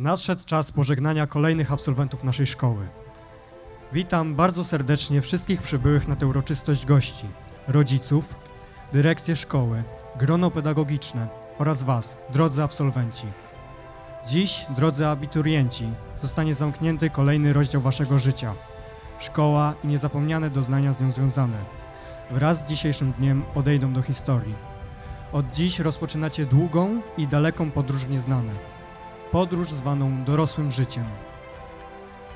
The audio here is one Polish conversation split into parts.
Nadszedł czas pożegnania kolejnych absolwentów naszej szkoły. Witam bardzo serdecznie wszystkich przybyłych na tę uroczystość gości, rodziców, dyrekcję szkoły, grono pedagogiczne oraz Was, drodzy absolwenci. Dziś, drodzy abiturienci, zostanie zamknięty kolejny rozdział Waszego życia. Szkoła i niezapomniane doznania z nią związane. Wraz z dzisiejszym dniem odejdą do historii. Od dziś rozpoczynacie długą i daleką podróż w nieznane. Podróż zwaną dorosłym życiem.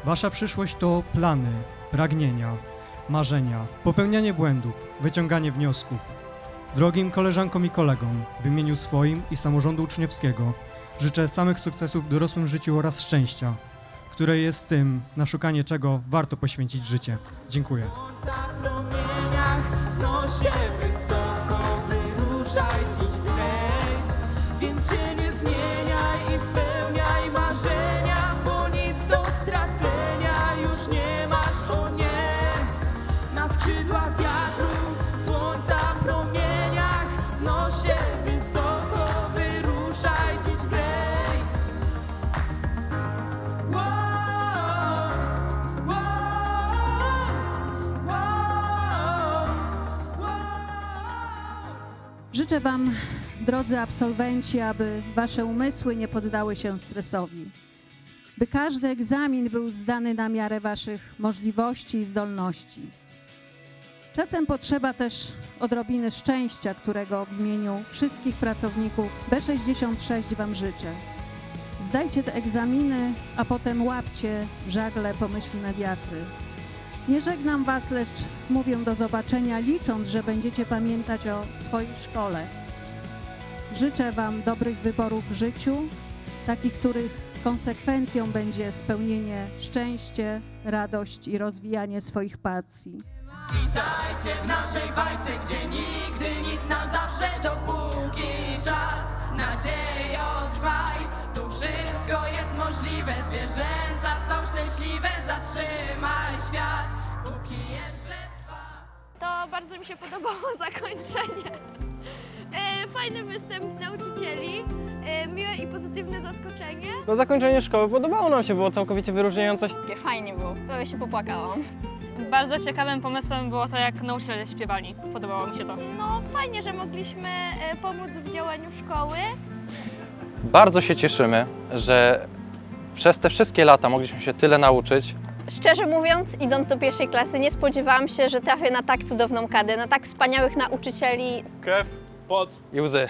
Wasza przyszłość to plany, pragnienia, marzenia, popełnianie błędów, wyciąganie wniosków. Drogim koleżankom i kolegom, w imieniu swoim i samorządu uczniowskiego, życzę samych sukcesów w dorosłym życiu oraz szczęścia, które jest tym, na szukanie czego warto poświęcić życie. Dziękuję. wysoko, Więc się nie zmieniaj Życzę Wam, drodzy absolwenci, aby Wasze umysły nie poddały się stresowi, by każdy egzamin był zdany na miarę Waszych możliwości i zdolności. Czasem potrzeba też odrobiny szczęścia, którego w imieniu wszystkich pracowników B66 Wam życzę. Zdajcie te egzaminy, a potem łapcie żagle pomyślne wiatry. Nie żegnam Was, lecz mówię do zobaczenia, licząc, że będziecie pamiętać o swojej szkole. Życzę Wam dobrych wyborów w życiu, takich, których konsekwencją będzie spełnienie szczęście, radość i rozwijanie swoich pasji. Witajcie w naszej bajce, gdzie nigdy nic na zawsze, dopóki czas, nadzieją trwaj. Tu wszystko jest możliwe, zwierzęta są szczęśliwe, zatrzymaj Bardzo mi się podobało zakończenie. E, Fajny występ nauczycieli, e, miłe i pozytywne zaskoczenie. No zakończenie szkoły podobało nam się, było całkowicie wyróżniające. Fajnie było, prawie się popłakałam. Bardzo ciekawym pomysłem było to, jak nauczyciele śpiewali. Podobało mi się to. No fajnie, że mogliśmy e, pomóc w działaniu szkoły. Bardzo się cieszymy, że przez te wszystkie lata mogliśmy się tyle nauczyć. Szczerze mówiąc, idąc do pierwszej klasy, nie spodziewałam się, że trafię na tak cudowną kadę, na tak wspaniałych nauczycieli. Krew, pot. I łzy.